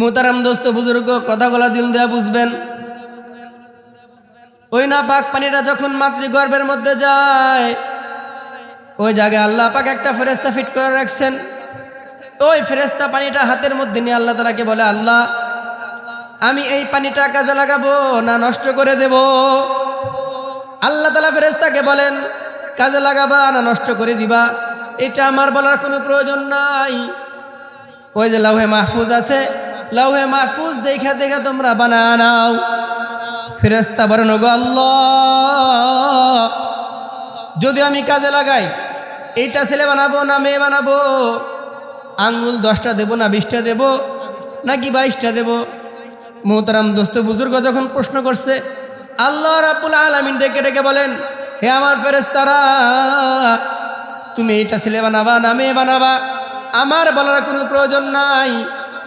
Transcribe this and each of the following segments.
মোতারাম দোস্ত বুজুর্গ, কথাগুলা দিল দেয়া বুঝবেন। ওই না পাক পানিটা যখন মাতৃগর্ভের মধ্যে যায়, ওই জায়গায় আল্লাহ পাক একটা ফেরেস্তা ফিট করে রাখছেন। ওই ফেরেস্তা পানিটা হাতের মধ্যে নিয়ে আল্লাহ তালাকে বলে, আল্লাহ, আমি এই পানিটা কাজে লাগাবো না নষ্ট করে দেব? আল্লাহ তালা ফেরেস্তাকে বলেন, কাজে লাগাবা না নষ্ট করে দিবা। এটা আমার বলার কোনো প্রয়োজন নাই। ওই যে লাউহে মাহফুজ আছে লাউহে মাহফুজ দেখা দেখা তোমরা বানা নাও ফেরেস্তা বলেন আল্লাহ, যদি আমি কাজে লাগাই, এইটা ছেলে বানাবো না মেয়ে বানাবো? আঙ্গুল দশটা দেবো না বিশটা দেবো? নাকি বাইশটা দেবো? মোহতারাম দোস্ত বুজুর্গ যখন প্রশ্ন করছে, আল্লাহ রাবুল আলমিন ডেকে ডেকে বলেন, হে আমার ফেরেস্তারা তুমি এইটা ছেলে বানাবা না মেয়ে বানাবা? আমার বলার কোনো প্রয়োজন নাই।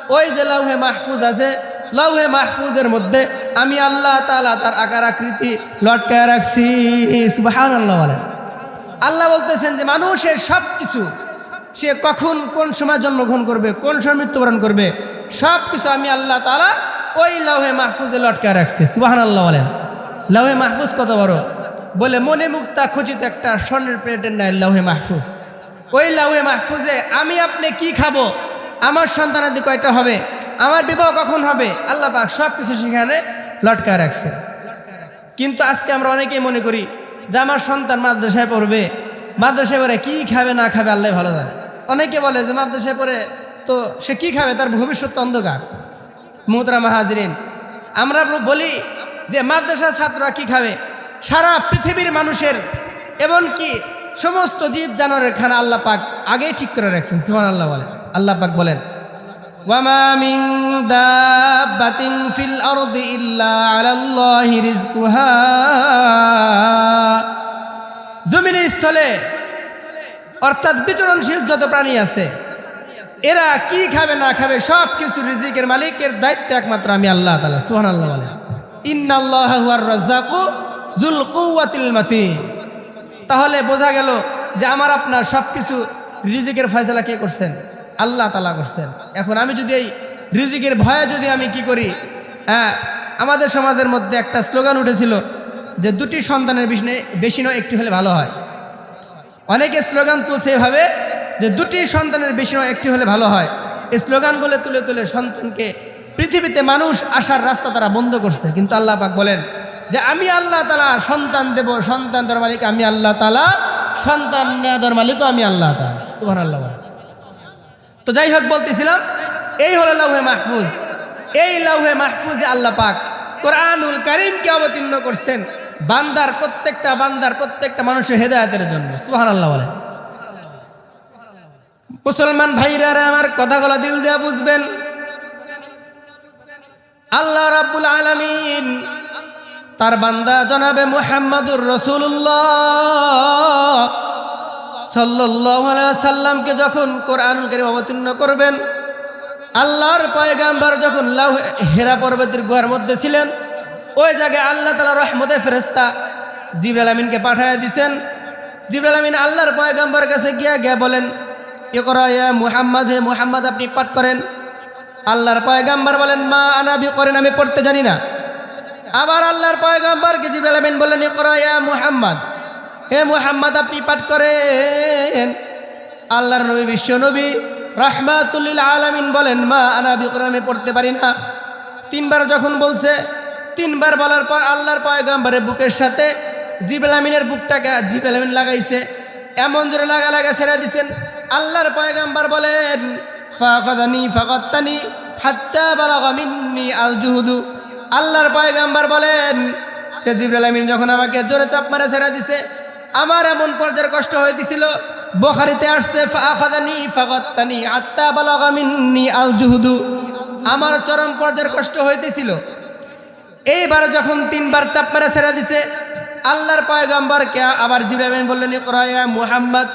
ওই যে লৌহে মাহফুজ আছে লৌহে মাহফুজের মধ্যে আমি আল্লাহ তালা তার আকার আকৃতি লটকায় রাখছি। সুবাহান আল্লাহ বলেন। আল্লাহ বলতেছেন যে মানুষের সব কিছু সে কখন কোন সময় জন্মগ্রহণ করবে, কোন সময় মৃত্যুবরণ করবে সব কিছু আমি আল্লাহ তালা ওই লৌহে মাহফুজে লটকায় রাখছি। সুবাহান আল্লাহ বলেন। লৌহে মাহফুজ কত বড়? বলে মনে মুক্তা খচিত একটা স্বর্ণের প্লেটের নেয় লৌহে মাহফুজ। ওই লাউহে মাহফুজে আমি আপনি কি খাব? আমার সন্তানাদি কয়টা হবে? আমার বিবাহ কখন হবে? আল্লাহ পাক সব কিছু সেখানে লটকায় রাখছে কিন্তু আজকে আমরা অনেকেই মনে করি যে আমার সন্তান মাদ্রাসায় পড়বে। মাদ্রাসায় পড়ে কি খাবে, না খাবে, আল্লাহ ভালো জানে। অনেকে বলে যে মাদ্রাসায় পড়ে তো সে কি খাবে? তার ভবিষ্যৎ অন্ধকার। মুহতরা মাহাজরিন আমরা বলি যে মাদ্রাসা ছাত্ররা কি খাবে? সারা পৃথিবীর মানুষের, এমনকি সমস্ত জীব জানোয়ারের খানা আল্লাহ পাক আগেই ঠিক করে রাখছেন সুমান আল্লাহ বলেন। আল্লাহ পাক বলেন জমিনের স্থলে, অর্থাৎ বিচরণশীল যত প্রাণী আছে, এরা কি খাবে না খাবে সব কিছু রিজিকের মালিকের দায়িত্ব একমাত্র আমি আল্লাহ তাআলা, সুবহানাল্লাহ বলেন। ইন্নাল্লাহ হুয়ার রাজ্জাকু যুল কুওয়াতিল মাতিন। তাহলে বোঝা গেল যে আমার আপনার সব কিছু রিজিকের ফয়সলা কে করছেন? আল্লাহ তালা করছেন। এখন আমি যদি এই রিজিকের ভয়ে যদি আমি কি করি? হ্যাঁ আমাদের সমাজের মধ্যে একটা স্লোগান উঠেছিল যে দুটি সন্তানের বেশি নয়, একটি হলে ভালো হয়। অনেকে স্লোগান তুলছে এভাবে যে দুটি সন্তানের বেশি নয়, একটি হলে ভালো হয়। এই স্লোগানগুলো তুলে তুলে সন্তানকে পৃথিবীতে মানুষ আসার রাস্তা তারা বন্ধ করছে। কিন্তু আল্লাহ পাক বলেন যে আমি আল্লাহ তালা সন্তান দেব, সন্তান দেওয়ার মালিক আমি আল্লাহ তালা সন্তান নেওয়ার মালিকও আমি আল্লাহ তালা সুহান আল্লাহ তো যাই হোক বলতেছিলাম, এই হলো লাউহে মাহফুজ। এই লাউহে মাহফুজে আল্লাহ পাক কোরআনুল করিমকে অবতীর্ণ করছেন বান্দার প্রত্যেকটা বান্দার প্রত্যেকটা মানুষের হেদায়তের জন্য। সুহান আল্লাহ বলেন। মুসলমান ভাইরা আমার কথাগুলো দিল দেয়া বুঝবেন। আল্লাহ রাব্বুল আলামিন তার বান্দা জনাবে মুহাম্মাদুর রসুল্লাহ সাল্লাহ সাল্লামকে যখন কোরআনুল করিম অবতীর্ণ করবেন, আল্লাহর পয়গাম্বার যখন লাউ হেরা পর্বতের গুহার মধ্যে ছিলেন, ওই জায়গায় আল্লাহ তালা রহমতে ফেরেস্তা জিবরাল আমিনকে পাঠাইয়া দিছেন। জিবরাল আমিন আল্লাহর পয়গাম্বার কাছে গিয়া গিয়া বলেন এ করা মুহাম্মদ, হে মুহাম্মদ, আপনি পাঠ করেন। আল্লাহর পয়গাম্বার বলেন, মা আনাবি করেন, আমি পড়তে জানি না। আবার আল্লাহর পয়গম্বরকে জিবরাইল আমিন বললেন, ইকরা মুহাম্মদ। হে মুহাম্মদ, আপনি পাঠ করেন। আল্লাহর নবী, বিশ্ব নবী রাহমাতুল্লিল আলামিন বলেন, মা আনা বিকরান, আমি পড়তে পারি না। তিনবার যখন বলছে, তিনবার বলার পর আল্লাহর পয়গম্বরের বুকের সাথে জিবরাইল আমিনের বুকটাকে জিবরাইল আমিন লাগাইছে। এমন জোরে লাগা লাগা ছেড়ে দিছেন। আল্লাহর পয়গম্বর বলেন ফাকাদানি ফাকাত্তানি হাত্তা বালাগা মিন্নি আল জুহুদু আল্লাহর পয়গাম্বার বলেন, সে জিবরাল আমিন যখন আমাকে জোরে চাপ মারে ছেড়ে দিছে, আমার এমন পর্যায়ের কষ্ট হয়ে বোখারিতে আসছে ফাখাদানি ফাগাত্তানি আত্তা বালাগা মিন্নি আল জুহুদু আমার চরম পর্যায়ের কষ্ট হইতেছিল। এইবার যখন তিনবার চাপ মারে ছেড়ে দিছে, আল্লাহর পয়গাম্বারকে আবার জিবরাল আমিন বললেন ইকরায়া মুহাম্মদ,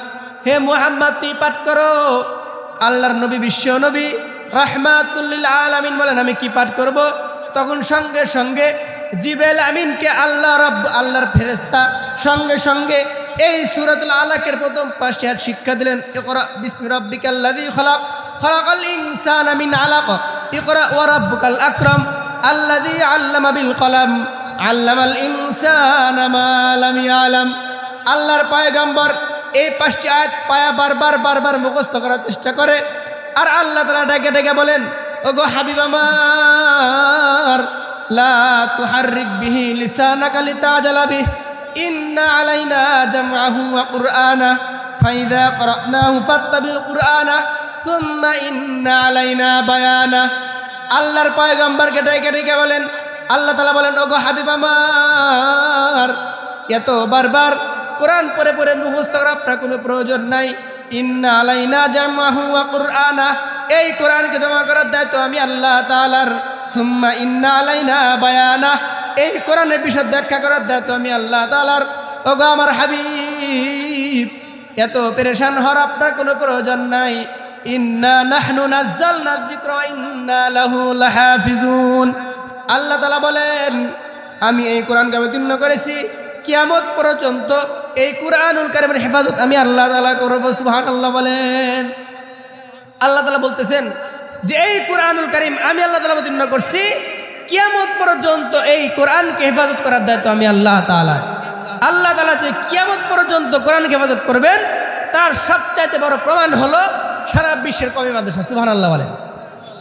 হে মুহাম্মদ, তুই পাঠ করো। আল্লাহর নবী, বিশ্ব নবী রহমাতুল্লিল আলামিন বলেন, আমি কি পাঠ করব? তখন সঙ্গে সঙ্গে জিবেল আমিনকে আল্লাহ রব, আল্লাহর ফেরেস্তা সঙ্গে সঙ্গে এই সুরাতুল আলাকের প্রথম পাঁচটি হাত শিক্ষা দিলেন রব্বিকাল্লাযী খলাক আলাক, ইকরা আল্লাহর পয়গম্বর এই পাঁচটি আয়াত পায়া বারবার বারবার মুখস্থ করার চেষ্টা করে, আর আল্লাহ তালা ডেকে ডেকে বলেন ওগো হাবিব আমার, লা তুহাররিক বিহি লিসানাকা লিতাজালা বিহি, ইন্না আলাইনা জামআহু ওয়া কুরআনা, ফাইদা ক্বরানাহু ফাত্তাবি কুরআনা, সুম্মা ইন্না আলাইনা বায়ানা। আল্লাহর পয়গম্বরকে ডেকে ডেকে বলেন, আল্লাহ তালা বলেন, ওগো হাবিব আমার এত বারবার কোরআন পরে পরে মুখস্থ করার আপনার কোনো প্রয়োজন নাই। ইন্না আলাইনা জামাহু ওয়া কুরআনা এই কোরআনকে জমা করার দায়িত্ব আমি আল্লাহ তাআলার। সুম্মা ইন্না আলাইনা বায়ানা এই কোরআনের বিষয় ব্যাখ্যা করার দায়িত্ব আমি আল্লাহ তাআলার। ওগো আমার হাবিব, এত পেরেশান হওয়ার আপনার কোনো প্রয়োজন নাই। ইন্না নাহনু নাজ্জালনা যিকরা ওয়া ইন্না লাহু লাহাফিজুন। আল্লাহ তাআলা বলেন, আমি এই কোরআনকে অবতীর্ণ করেছি। কিয়ামত পর্যন্ত এই কোরআনুল কারিমের হেফাজত আমি আল্লাহ তাআলা করব, সুবহানাল্লাহ বলেন। আল্লাহ তালা বলতেছেন যে এই কোরআনুল করিম আমি আল্লাহ তাআলা অবতীর্ণ করছি, কিয়ামত পর্যন্ত এই কোরআনকে হেফাজত করার দায়িত্ব আমি আল্লাহ তাআলা। আল্লাহ তালা যে কিয়ামত পর্যন্ত কোরআনকে হেফাজত করবেন, তার সবচাইতে বড় প্রমাণ হলো সারা বিশ্বের কমি মাদ্রাসা, সুবহানাল্লাহ বলেন।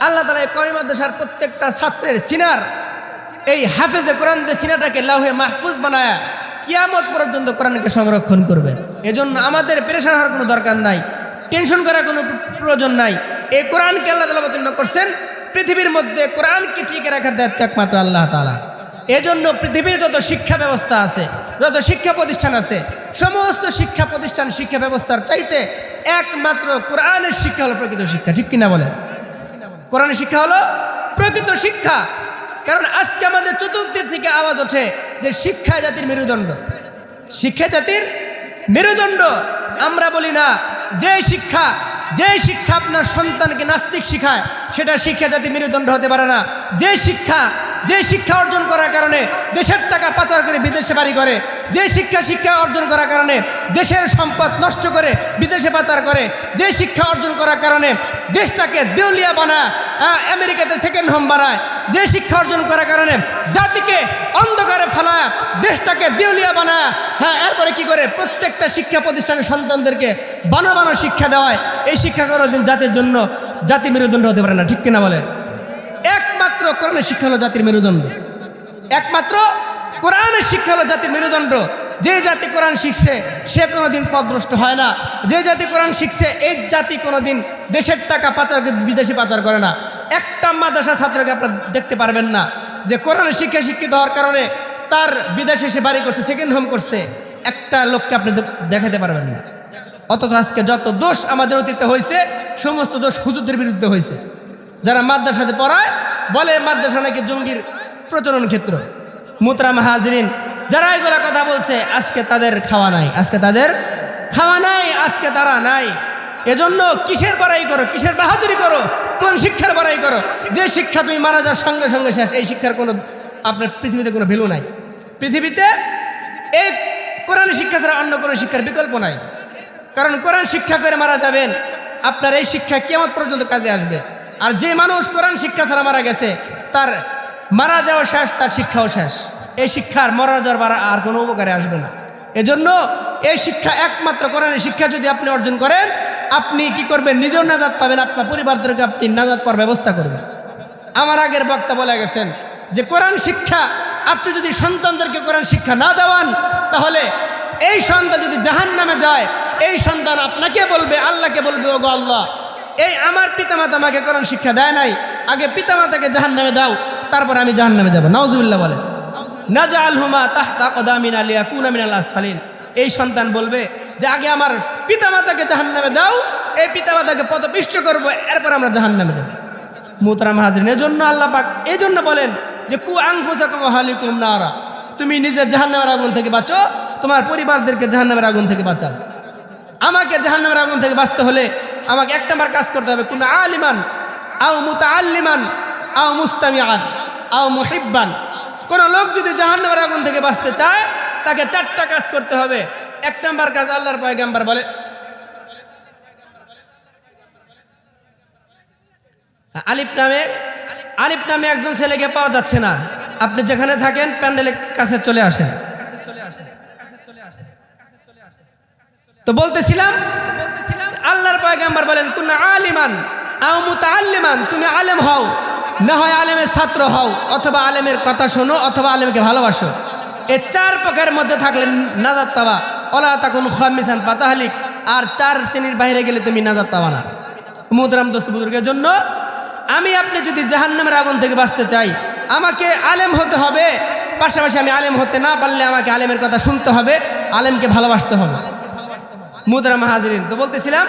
আল্লাহ তালা এই কমি মাদ্রাসার প্রত্যেকটা ছাত্রের সিনার, এই হাফেজে কোরআন দিয়ে সিনাটাকে লাউহে মাহফুজ বানায়া কিয়ামত পর্যন্ত কোরআনকে সংরক্ষণ করবে এজন্য আমাদের পেরেশান হওয়ার কোনো দরকার নাই। টেনশন করার কোনো প্রয়োজন নাই। এই কোরআনকে আল্লাহ তালা অবতীর্ণ করছেন। পৃথিবীর মধ্যে কোরআনকে টিকে রাখার দায়িত্ব একমাত্র আল্লাহ তালা এজন্য পৃথিবীর যত শিক্ষা ব্যবস্থা আছে, যত শিক্ষা প্রতিষ্ঠান আছে, সমস্ত শিক্ষা প্রতিষ্ঠান, শিক্ষা ব্যবস্থার চাইতে একমাত্র কোরআনের শিক্ষা হলো প্রকৃত শিক্ষা। ঠিক কিনা বলেন? কোরআনের শিক্ষা হলো প্রকৃত শিক্ষা। কারণ আজকে আমাদের চতুর্দিক থেকে আওয়াজ ওঠে যে শিক্ষা জাতির মেরুদণ্ড। শিক্ষা জাতির মেরুদণ্ড। আমরা বলি না, যে শিক্ষা যে শিক্ষা আপনার সন্তানকে নাস্তিক শিখায়, সেটা শিক্ষা জাতির মেরুদণ্ড হতে পারে না। যে শিক্ষা যে শিক্ষা অর্জন করার কারণে দেশের টাকা পাচার করে বিদেশে বাড়ি করে, যে শিক্ষা শিক্ষা অর্জন করার কারণে দেশের সম্পদ নষ্ট করে বিদেশে পাচার করে, যে শিক্ষা অর্জন করার কারণে দেশটাকে দেউলিয়া বানায় আমেরিকাতে সেকেন্ড হোম বানায়, যে শিক্ষা অর্জন করার কারণে জাতিকে অন্ধকারে ফেলায়, দেশটাকে দেউলিয়া বানায় হ্যাঁ এরপরে কি করে প্রত্যেকটা শিক্ষা প্রতিষ্ঠানের সন্তানদেরকে বানো বানো শিক্ষা দেওয়ায়, এই শিক্ষা কোনোদিন জাতির জন্য জাতি মেরুদণ্ড হতে পারে না, ঠিক কিনা বলেন? একমাত্র কোরআনের শিক্ষা হলো জাতির মেরুদণ্ড। একমাত্র কোরআনের শিক্ষা হলো জাতির মেরুদণ্ড। যে জাতি কোরআন শিখছে, সে কোনোদিন পদভ্রষ্ট হয় না। যে জাতি কোরআন শিখছে, এই জাতি কোনোদিন দেশের টাকা পাচার বিদেশে পাচার করে না। একটা মাদ্রাসা ছাত্রকে আপনার দেখতে পারবেন না যে কোরআনের শিক্ষা শিক্ষিত হওয়ার কারণে তার বিদেশে সে বাড়ি করছে সেকেন্ড হোম করছে। একটা লোককে আপনি দেখাতে পারবেন না। অথচ আজকে যত দোষ আমাদের অতীতে হয়েছে, সমস্ত দোষ হুজুরদের বিরুদ্ধে হয়েছে। যারা মাদ্রাসাতে পড়ায়, বলে মাদ্রাসা নাকি জঙ্গির প্রচলন ক্ষেত্র। মুতরা মাহাজরিন যারা এগুলা কথা বলছে, আজকে তাদের খাওয়া নাই, আজকে তাদের খাওয়া নাই, আজকে তারা নাই। এজন্য কিসের বড়াই করো, কিসের বাহাদুরি করো, কোন শিক্ষার বড়াই করো? যে শিক্ষা তুমি মারা যাওয়ার সঙ্গে সঙ্গে শেষ, এই শিক্ষার কোনো, আপনার পৃথিবীতে কোনো ভ্যালু নাই। পৃথিবীতে এই কোরআন শিক্ষা ছাড়া অন্য কোনো শিক্ষার বিকল্প নাই। কারণ কোরআন শিক্ষা করে মারা যাবেন, আপনার এই শিক্ষা কেমন পর্যন্ত কাজে আসবে। আর যে মানুষ কোরআন শিক্ষা ছাড়া মারা গেছে, তার মারা যাওয়া শেষ, তার শিক্ষাও শেষ। এই শিক্ষার মরা যাওয়ার আর কোনো উপকারে আসবে না। এজন্য এই শিক্ষা একমাত্র কোরআনের শিক্ষা যদি আপনি অর্জন করেন, আপনি কি করবেন? নিজেও নাজাদ পাবেন, আপনার পরিবারদেরকে আপনি নাজাদ পাওয়ার ব্যবস্থা করবেন। আমার আগের বক্তা বলে গেছেন যে, কোরআন শিক্ষা, আপনি যদি সন্তানদেরকে কোরআন শিক্ষা না দেওয়ান, তাহলে এই সন্তান যদি জাহান নামে যায়, এই সন্তান আপনাকে বলবে, আল্লাহকে বলবে ও গো আল্লাহ এই আমার পিতামাতা আমাকে কোরআন শিক্ষা দেয় নাই। আগে পিতামাতাকে জাহান নামে দাও, তারপর আমি জাহান নামে যাব। নাউজুবিল্লাহ বলে। নাজা হুমা তাহতা কদামিন আলিয়া কুনামিন আল আসফালিন। এই সন্তান বলবে যে, আগে আমার পিতামাতাকে জাহান নামে দাও, এই পিতামাতাকে পথপিষ্ট করব, এরপর আমরা জাহান নামে যাব। মুতরাম হাজরিন, এজন্য আল্লাহ পাক এই জন্য বলেন যে, কু আংফুসাকুম হালিকুম নারা। তুমি নিজের জাহান্নামের আগুন থেকে বাঁচো, তোমার পরিবারদেরকে জাহান্নামের আগুন থেকে বাঁচাও। আমাকে জাহান্নামের আগুন থেকে বাঁচতে হলে আমাকে এক নম্বর কাজ করতে হবে। কোন আলিমান, আও মুতা আল্লিমান আও মুস্তামিয়ান আও মুহিব্বান। কোন লোক যদি জাহান্নামের আগুন থেকে বাঁচতে চায়, তাকে চারটা কাজ করতে হবে। এক নম্বর কাজ আল্লাহর পয়গাম্বার বলে। আলিফ নামে আলিফ নামে একজন ছেলেকে পাওয়া যাচ্ছে না। আপনি যেখানে থাকেন, প্যান্ডেলের কাছে চলে আসেন। তো বলতেছিলাম, আল্লাহর পয়গাম্বার বলেন, কোন আলিমান মুতাআল্লিমান, তুমি আলেম হও, না হয় আলেমের ছাত্র হও, অথবা আলেমের কথা শোনো, অথবা আলেমকে ভালোবাসো। এই চার প্রকারের মধ্যে থাকলে নাজাত পাবা। ওলা তাকুন খামিসান পাতাহালিক আর চার শ্রেণির বাইরে গেলে তুমি নাজাত পাবা না। মুদরাম দোস্ত বুজুর্গের জন্য, আমি আপনি যদি জাহান্নামের আগুন থেকে বাঁচতে চাই, আমাকে আলেম হতে হবে, পাশাপাশি আমি আলেম হতে না পারলে আমাকে আলেমের কথা শুনতে হবে, আলেমকে ভালোবাসতে হবে। মুদরা মাহাজরিন তো বলতেছিলাম?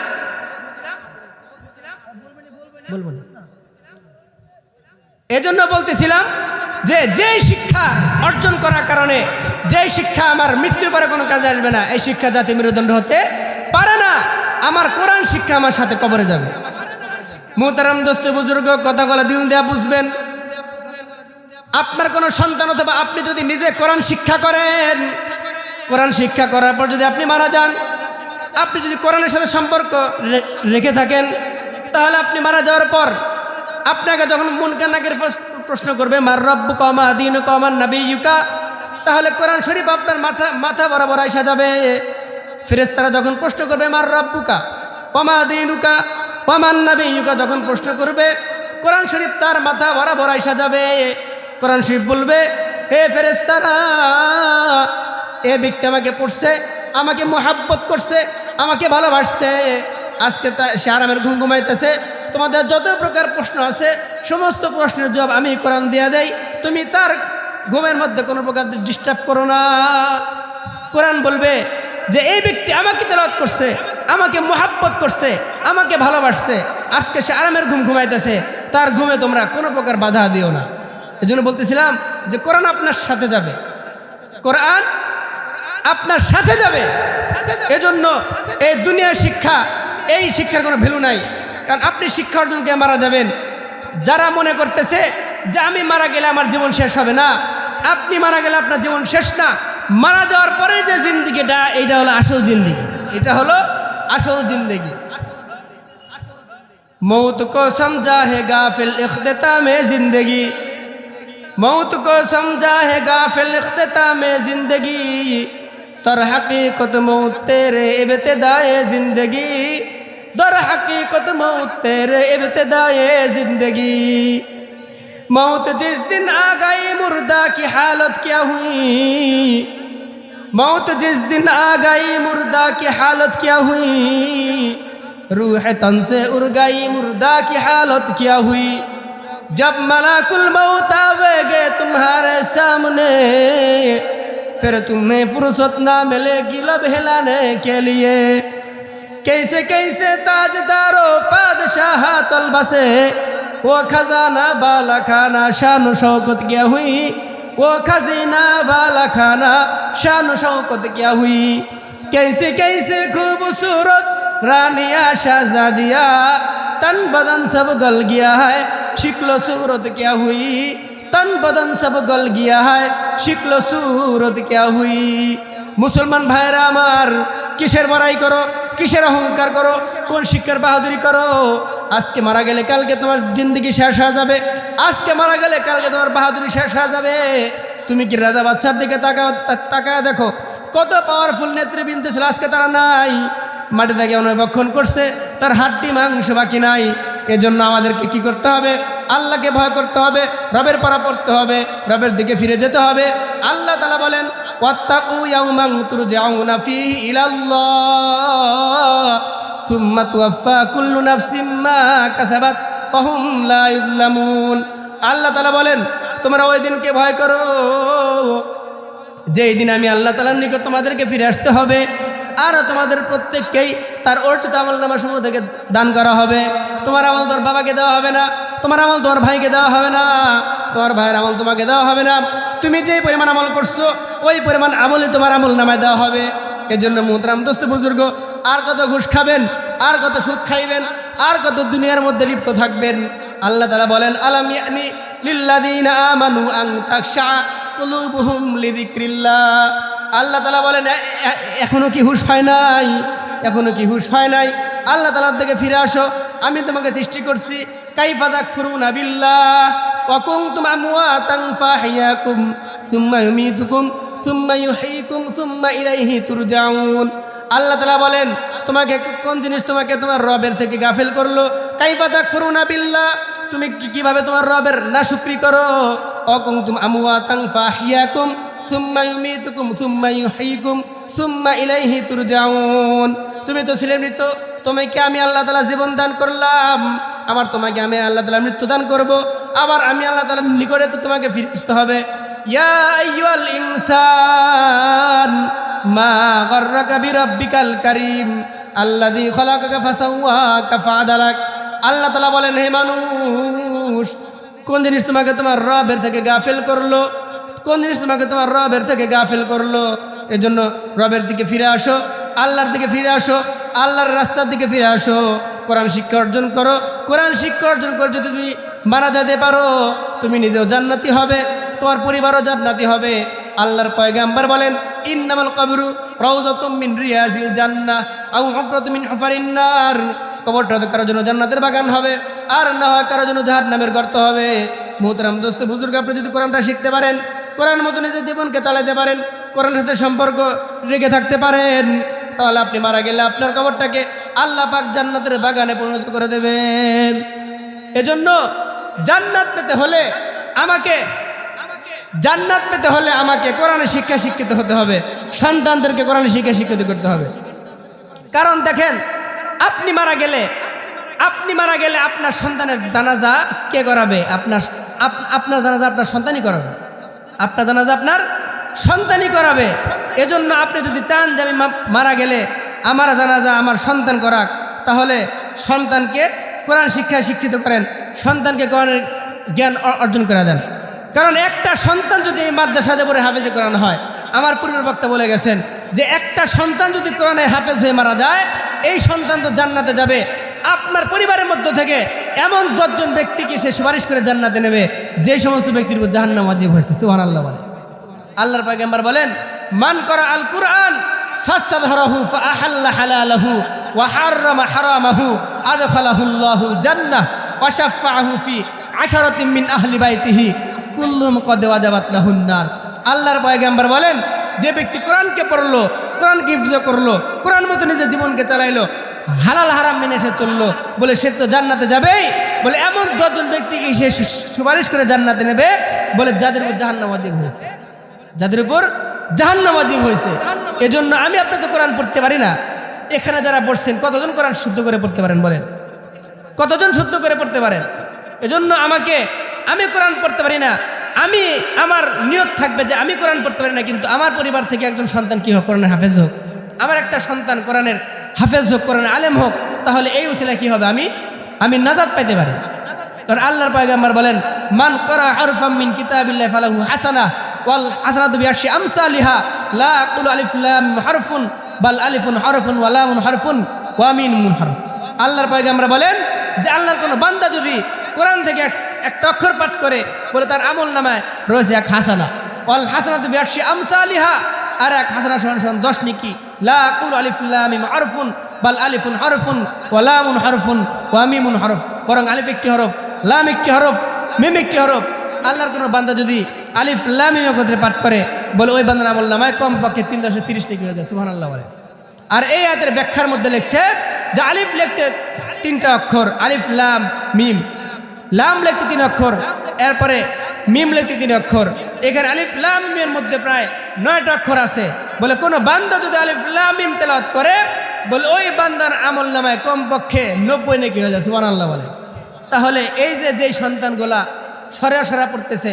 এজন্য বলতেছিলাম যে যে শিক্ষা অর্জন করার কারণে, যে শিক্ষা আমার মৃত্যুর পরে কোনো কাজে আসবে না, এই শিক্ষা জাতি মেরুদণ্ড হতে পারে না। আমার কোরআন শিক্ষা আমার সাথে কবরে যাবে। মুহতারাম দোস্ত বুজুর্গ, কথা বলে দিন দেয়া বুঝবেন। আপনার কোনো সন্তান অথবা আপনি যদি নিজে কোরআন শিক্ষা করেন, কোরআন শিক্ষা করার পর যদি আপনি মারা যান আপনি যদি কোরআনের সাথে সম্পর্ক রেখে থাকেন, তাহলে আপনি মারা যাওয়ার পর আপনাকে যখন মুনকার নাকের প্রশ্ন করবে, মার রব্বু কমা দিন কমান নাবি ইউকা তাহলে কোরআন শরীফ আপনার মাথা মাথা বরাবর আইসা যাবে। ফেরেস্তারা যখন প্রশ্ন করবে, মার রব্বুকা কমা দিনুকা কমান নাবি ইউকা যখন প্রশ্ন করবে, কোরআন শরীফ তার মাথা বরাবর আইসা যাবে। কোরআন শরীফ বলবে, হে ফেরেস্তারা এ ব্যক্তি আমাকে পড়ছে, আমাকে মোহাব্বত করছে আমাকে ভালোবাসছে। আজকে তা সে আরামের ঘুম ঘুমাইতেছে। তোমাদের যত প্রকার প্রশ্ন আছে, সমস্ত প্রশ্নের জবাব আমি কোরআন দিয়া দেই। তুমি তার ঘুমের মধ্যে কোনো প্রকার ডিস্টার্ব করো না। কোরআন বলবে যে, এই ব্যক্তি আমাকে তেলাওয়াত করছে, আমাকে মোহাব্বত করছে, আমাকে ভালোবাসছে। আজকে সে আরামের ঘুম ঘুমাইতেছে। তার ঘুমে তোমরা কোনো প্রকার বাধা দিও না। এই জন্য বলতেছিলাম যে, কোরআন আপনার সাথে যাবে। কোরআন আপনার সাথে যাবে। এজন্য এই দুনিয়ার শিক্ষা, এই শিক্ষার কোনো ভ্যালু নাই। কারণ আপনি শিক্ষা অর্জন করে মারা যাবেন। যারা মনে করতেছে যে আমি মারা গেলে আমার জীবন শেষ হবে না, আপনি মারা গেলে আপনার জীবন শেষ না। মারা যাওয়ার পরে যে জিন্দিগিটা এটা হলো আসল জিন্দিগি। এটা হলো আসল জিন্দিগি। মৌত কো সমঝা হে গাফিল ইখতেতা মে জিন্দগি। মৌত কো সমঝা হে গাফিল ইখতেতা মে জিন্দগি। तर हकीकत मौत तेरे इब्तदाए जिंदगी दर हकीकत मौत तेरे इब्तदाए जिंदगी मौत जिस दिन आ गई मुर्दा की हालत क्या हुई मौत जिस दिन आ गई मुर्दा की हालत क्या हुई रूह तन से उड़ गई मुर्दा की हालत क्या हुई जब मलाकुल मौत आवेगे तुम्हारे सामने फिर तुम्हें फुर्सत ना मिलेगी लब हिलाने के लिए। कैसे कैसे ताजदारो पादशाह चल बसे। वो खजाना बाला खाना शान शौकत क्या हुई। वो खजीना बाला खाना शान शौकत क्या हुई। कैसे कैसे खूबसूरत रानिया शहजादिया तन बदन सब गल गया है, शिक्ल सूरत क्या हुई। তন বদন সব গল গিয়া হায়, শিখল সুরত কিয়া হুই। মুসলমান ভাইরা আমার, কিসের বড়াই করো, কিসের অহংকার করো, কোন শিক্ষার বাহাদুরি করো? আজকে মারা গেলে কালকে তোমার জিন্দগি শেষ হয়ে যাবে। আজকে মারা গেলে কালকে তোমার বাহাদুরি শেষ হয়ে যাবে। তুমি কি রাজা বাচ্চার দিকে তাকা তাকায় দেখো, কত পাওয়ারফুল নেতৃবৃন্দ ছিল, আজকে তারা নাই। মাটি তাকে অনুভক্ষণ করছে, তার হাতটি মাংস বাকি নাই। এজন্য আমাদেরকে কি করতে হবে? আল্লাহকে ভয় করতে হবে, রবের পাড়া পড়তে হবে, রবের দিকে ফিরে যেতে হবে। আল্লাহ তালা বলেন ইলাল্লাহ কুল্লু হুম আল্লাহ তাআলা বলেন, তোমরা ওই দিনকে ভয় করো, যেই দিন আমি আল্লাহ তালার নিকট তোমাদেরকে ফিরে আসতে হবে। আর তোমাদের প্রত্যেককেই তার অর্চিত আমল নামা সমূহ থেকে দান করা হবে। তোমার আমল তোমার বাবাকে দেওয়া হবে না, তোমার আমল তোমার ভাইকে দেওয়া হবে না, তোমার ভাইয়ের আমল তোমাকে দেওয়া হবে না। তুমি যেই পরিমাণ আমল করছ, ওই পরিমাণ আমলই তোমার আমল নামায় দেওয়া হবে। এজন্য মুহতারাম দোস্ত বুজুর্গ, আর কত ঘুষ খাবেন, আর কত সুদ খাইবেন, আর কত দুনিয়ার মধ্যে লিপ্ত থাকবেন। আল্লাহ তালা বলেন, আলাম ইয়ানি লিল্লাযীনা আমানু আন তাখশা কুলুবুহুম লিযিকরিল্লাহ। আল্লাহ তালা বলেন, "এ- এ- এখনও কি হুশ হয় নাই? এখনও কি হুশ হয় নাই? আল্লাহ তালার দিকে ফিরে আসো, আমি তোমাকে সৃষ্টি করছি। কাইফা তাকফুরুনা বিল্লাহ, ওয়া কুনতুম আমওয়াতান ফাহিয়াকুম, সুম্মা ইউমীতুকুম, সুম্মা ইউহয়িকুম সুম্মা ইলাইহি তুরজাউন। আল্লাহ তালা বলেন, তোমাকে কোন জিনিস তোমাকে তোমার রবের থেকে গাফিল করল? কাইফা তাকফুরুনা বিল্লাহ, তুমি কীভাবে তোমার রবের না শুক্রি করো? অকুমতুম আমওয়াতাং ফাহিয়াকুম তুমি তো ছিলে মৃত, তোমাকে আমি আল্লাহ তাআলা জীবন দান করলাম। আবার তোমাকে আমি আল্লাহ তাআলা মৃত্যু দান করব। আবার আমি আল্লাহ তাআলার নিকটে তো তোমাকে ফিরে আসতে হবে। ইয়া ইনসান, মা কারীম আল্লাহ তালা বলেন, হে মানুষ, কোন জিনিস তোমাকে তোমার রবের থেকে গাফেল করল? কোন জিনিস তোমাকে তোমার রবের থেকে গাফেল করল? এই জন্য রবের দিকে ফিরে আসো, আল্লাহর দিকে ফিরে আসো, আল্লাহর রাস্তার দিকে ফিরে আসো। কোরআন শিক্ষা অর্জন করো। কোরআন শিক্ষা অর্জন করে যদি তুমি মারা যেতে পারো, তুমি নিজেও জান্নাতি হবে, তোমার পরিবারও জান্নাতি হবে। আল্লাহর পয়গাম্বার বলেন, ইন্নামাল কবরু রওজাতুম মিন রিয়াজিল জান্নাহ আও হুফরাতুম মিন কবরটা কারোর জন্য জান্নাতের বাগান হবে, আর না হয় কারোর জন্য জাহার নামের গর্ত হবে। মোহতারাম দোস্ত, বুজুর্গ, আপনি যদি কোরআনটা শিখতে পারেন কোরআন মতো নিজের জীবনকে চালাতে পারেন, কোরআনের সাথে সম্পর্ক রেখে থাকতে পারেন, তাহলে আপনি মারা গেলে আপনার কবরটাকে আল্লাহ পাক জান্নাতের বাগানে পরিণত করে দেবেন। এজন্য জান্নাত পেতে হলে আমাকে, জান্নাত পেতে হলে আমাকে কোরআনের শিক্ষা শিক্ষিত হতে হবে, সন্তানদেরকে কোরআনের শিক্ষা শিক্ষিত করতে হবে। কারণ দেখেন, আপনি মারা গেলে, আপনি মারা গেলে আপনার সন্তানের জানাজা কে করাবে? আপনার আপনার জানাজা আপনার সন্তানই করাবে। আপনার জানাজা আপনার সন্তানই করাবে। এজন্য আপনি যদি চান যে আমি মারা গেলে আমার জানাজা আমার সন্তান করাক, তাহলে সন্তানকে কোরআন শিক্ষায় শিক্ষিত করেন, সন্তানকে কোরআনের জ্ঞান অর্জন করে দেন। কারণ একটা সন্তান যদি এই মাদ্রাসাতে পড়ে হাফেজে কোরআন হয়, আমার পূর্বের বক্তা বলে গেছেন যে একটা সন্তান যদি কোরআনে হাফেজ হয়ে মারা যায়, এই সন্তান তো জান্নাতে যাবে। আপনার পরিবারের মধ্যে থেকে এমন দশজন ব্যক্তিকে সে সুপারিশ করে জান্নাতে নেবে, যে সমস্ত ব্যক্তির উপর জাহান্নাম ওয়াজিব হয়েছে সুহান আল্লাহ বলে আল্লাহর পায়গাম্বার বলেন, মান করা আল কুরআন লাহুন আল্লাহর পয়গাম্বর বলেন, যে ব্যক্তি কোরআনকে পড়ল, কোরআনকে হিফজ করল, কোরআন মতো নিজের জীবনকে চালাইলো হালাল হারাম মেনে সে চলল। বলে, সে তো জান্নাতে যাবেই। বলে, এমন দশজন ব্যক্তিকে সে সুপারিশ করে জান্নাতে নেবে। বলে, যাদের উপর জাহান্নাম ওয়াজিব হয়েছে। যাদের উপর জাহান্নাম ওয়াজিব হয়েছে। এজন্য আমি আপনাকে কোরআন পড়তে পারি না। এখানে যারা পড়ছেন, কতজন কোরআন শুদ্ধ করে পড়তে পারেন বলেন? কতজন শুদ্ধ করে পড়তে পারেন? এজন্য আমাকে, আমি কোরআন পড়তে পারি না। আমি, আমার নিয়ত থাকবে যে আমি কোরআন পড়তে পারি না, কিন্তু আমার পরিবার থেকে একজন সন্তান কি হোক, কোরআনের হাফেজ হোক। আমার একটা সন্তান কোরআনের হাফেজ হোক কোরআনের আলেম হোক, তাহলে এই উসিলা কি হবে? আমি আমি নাজাদ পাইতে পারি। কারণ আল্লাহর পয়গাম্বার বলেন, মান করা হারফাম মিন কিতাবিল্লাহ ফালাহু হাসানা ওয়াল হাসানা হাসানাতু বিআশরি আমসালিহা, লা আকুলু আলিফ লাম হারফুন, বাল আলিফুন হারফুন ওয়া লামুন হারফুন ওয়া মিনুন হারফ। আল্লাহর পয়গাম্বার বলেন যে আল্লাহর কোনো বান্দা যদি কোরআন থেকে এক- একটা অক্ষর পাঠ করে, বলে তার আমল নামায়, রয়েছে এক হাসানা। ওয়াল হাসানাতু আমসা আমসালিহা আর এক হাসানা সমান সমান দশ নিকি? লা আকুলু আলিফ লাম মিম হারফুন বাল আলিফুন হারফুন, ওয়া লামুন হারফুন, ওয়া মিমুন হরফ। বরং আলিফ একটি হরফ, লাম একটি হরফ, মিম একটি হরফ। আল্লাহর কোনো বান্দা যদি আলিফ, লাম মিম একত্রে পাঠ করে, বলে ওই বান্দার আমল নামায় কম পক্ষে তিন দশে তিরিশ লিখে হয়ে যায়, সুবহানাল্লাহ বলে। আর এই আয়াতের ব্যাখ্যার মধ্যে লিখছে যে আলিফ লিখতে তিনটা অক্ষর, আলিফ, লাম, মিম। লাম লিখতে তিন অক্ষর, এরপরে মিম লিখতে তিন অক্ষর। এখানে আলিফ লাম মিমের মধ্যে প্রায় নয়টা অক্ষর আছে। বলে কোনো বান্দা যদি আলিফ লাম মিম তেলাওয়াত করে, বলে ওই বান্দার আমল নামায় কমপক্ষে নব্বই নাকি হয়ে যায়, সুবহানাল্লাহ বলে। তাহলে এই যে, যেই সন্তানগুলা সরা সরা পড়তেছে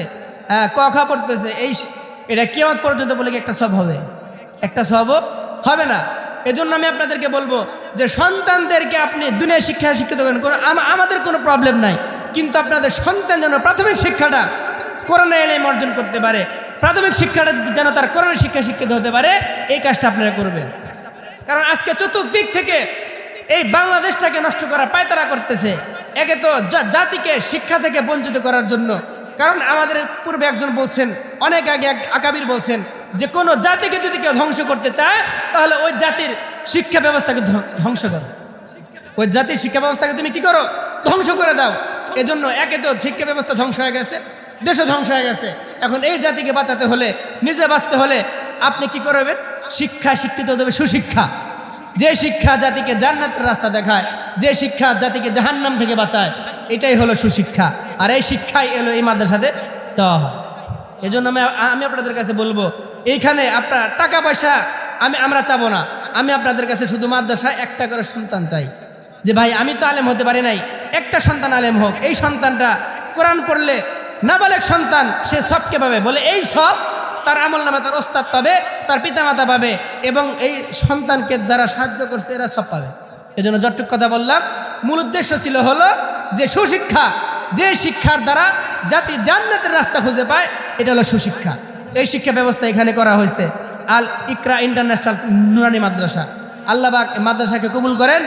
হ্যাঁ কখা পড়তেছে, এই এটা কেমন পর্যন্ত বলে একটা সব হবে? একটা সবও হবে না। এজন্য আমি আপনাদেরকে বলব যে সন্তানদেরকে আপনি দুনিয়া শিক্ষা শিক্ষিত করেন। কোনো আমাদের কোনো প্রবলেম নাই। কিন্তু আপনাদের সন্তান যেন প্রাথমিক শিক্ষাটা কোরআনের এলেম অর্জন করতে পারে। প্রাথমিক শিক্ষাটা যেন তার কোরআনের শিক্ষা শিক্ষিত হতে পারে, এই কাজটা আপনারা করবেন। কারণ আজকে চতুর্দিক থেকে এই বাংলাদেশটাকে নষ্ট করা পায়তারা করতেছে। একে তো জাতিকে শিক্ষা থেকে বঞ্চিত করার জন্য। কারণ আমাদের পূর্বে একজন বলছেন, অনেক আগে আকাবির বলছেন যে, কোনো জাতিকে যদি কেউ ধ্বংস করতে চায়, তাহলে ওই জাতির শিক্ষা ব্যবস্থাকে ধ্বংস করে। ওই জাতির শিক্ষা ব্যবস্থাকে তুমি কি করো? ধ্বংস করে দাও। এজন্য একে তো শিক্ষা ব্যবস্থা ধ্বংস হয়ে গেছে। দেশও ধ্বংস হয়ে গেছে। এখন এই জাতিকে বাঁচাতে হলে, নিজে বাঁচতে হলে আপনি কি করবেন? শিক্ষা শিক্ষিত হতে হবে, সুশিক্ষা। যে শিক্ষা জাতিকে জান্নাতের রাস্তা দেখায়, যে শিক্ষা জাতিকে জাহান্নাম থেকে বাঁচায়, এটাই হলো সুশিক্ষা। আর এই শিক্ষাই এলো এই মাদ্রাসাতে হয়। এই জন্য আমি আমি আপনাদের কাছে বলব, এইখানে আপনার টাকা পয়সা আমি, আমরা চাবো না। আমি আপনাদের কাছে শুধু মাদ্রাসায় একটা করে সন্তান চাই। যে ভাই, আমি তো আলেম হতে পারি নাই। একটা সন্তান আলেম হোক। এই সন্তানটা কোরআন পড়লে নাবালেক সন্তান, সে সবকে পাবে। বলে, এই সব তার আমল নামে, তার ওস্তাদ পাবে, তার পিতামাতা পাবে এবং এই সন্তানকে যারা সাহায্য করছে, এরা সব পাবে। এই জন্য যতটুক কথা বললাম, মূল উদ্দেশ্য ছিল হলো যে সুশিক্ষা, যে শিক্ষার দ্বারা জাতি জান্নাতের রাস্তা খুঁজে পায়, এটা হলো সুশিক্ষা। এই শিক্ষা ব্যবস্থা এখানে করা হয়েছে। আল ইকরা ইন্টারন্যাশনাল নুরানি মাদ্রাসা। আল্লাহবাক মাদ্রাসাকে কবুল করেন।